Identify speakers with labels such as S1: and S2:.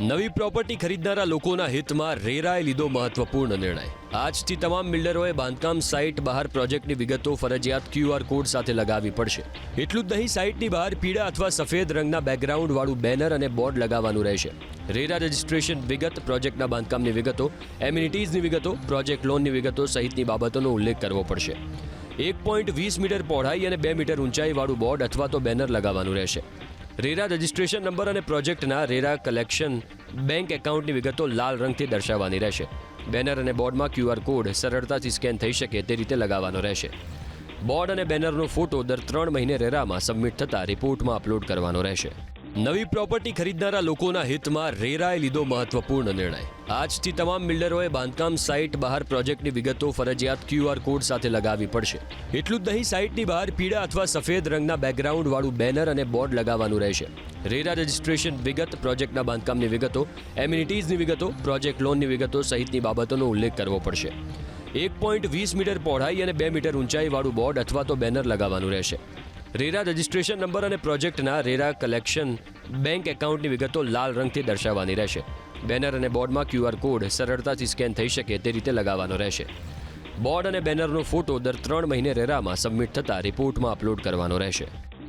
S1: નવી પ્રોપર્ટી ખરીદનારા લોકોના હિતમાં રેરાએ લીધો મહત્વપૂર્ણ નિર્ણય. આજથી તમામ બિલ્ડરોએ બાંધકામ સાઇટ બહાર પ્રોજેક્ટની વિગતો, ફરજિયાત ક્યુઆર કોડ સાથે લગાવવી પડશે. એટલું જ નહીં સાઇટની બહાર પીળા અથવા સફેદ રંગના બેકગ્રાઉન્ડ વાળું બેનર અને બોર્ડ લગાવવાનું રહેશે. રેરા રજિસ્ટ્રેશન વિગત પ્રોજેક્ટના બાંધકામની વિગતો એમ્યુનિટીઝની વિગતો પ્રોજેક્ટ લોનની વિગતો સહિતની બાબતોનો ઉલ્લેખ કરવો પડશે. એક પોઈન્ટ વીસ મીટર પહોળાઈ અને બે મીટર ઊંચાઈવાળું બોર્ડ અથવા તો બેનર લગાવવાનું રહેશે. રેરા રજિસ્ટ્રેશન નંબર અને પ્રોજેક્ટના રેરા કલેક્શન બેંક એકાઉન્ટની વિગતો લાલ રંગથી દર્શાવવાની રહેશે. બેનર અને બોર્ડમાં ક્યુઆર કોડ સરળતાથી સ્કેન થઈ શકે તે રીતે લગાવવાનો રહેશે. બોર્ડ અને બેનરનો ફોટો દર ત્રણ મહિને રેરામાં સબમિટ થતાં રિપોર્ટમાં અપલોડ કરવાનો રહેશે. નવી પ્રોપર્ટી ખરીદનારા લોકોના હિતમાં રેરાએ લીધો મહત્વપૂર્ણ નિર્ણય. આજથી તમામ બિલ્ડરોએ બાંધકામ સાઇટ બહાર પ્રોજેક્ટની વિગતો ફરજિયાત ક્યુઆર કોડ સાથે લગાવવી પડશે. એટલું જ નહીં, સાઇટની બહાર પીળા અથવા સફેદ રંગના બેકગ્રાઉન્ડ વાળું બેનર અને બોર્ડ લગાવવાનું રહેશે. રેરા રજિસ્ટ્રેશન વિગત, પ્રોજેક્ટના બાંધકામની વિગતો, એમ્યુનિટીઝની વિગતો, પ્રોજેક્ટ લોનની વિગતો સહિતની બાબતોનો ઉલ્લેખ કરવો પડશે. એક પોઈન્ટ વીસ મીટર પહોળાઈ અને બે મીટર ઊંચાઈવાળું બોર્ડ અથવા તો બેનર લગાવવાનું રહેશે. રેરા રજિસ્ટ્રેશન નંબર અને પ્રોજેક્ટના રેરા કલેક્શન બેંક એકાઉન્ટની વિગતો લાલ રંગથી દર્શાવવાની રહેશે. બેનર અને બોર્ડમાં ક્યુઆર કોડ સરળતાથી સ્કેન થઈ શકે તે રીતે લગાવવાનો રહેશે. બોર્ડ અને બેનરનો ફોટો દર ત્રણ મહિને રેરામાં સબમિટ થતાં રિપોર્ટમાં અપલોડ કરવાનો રહેશે.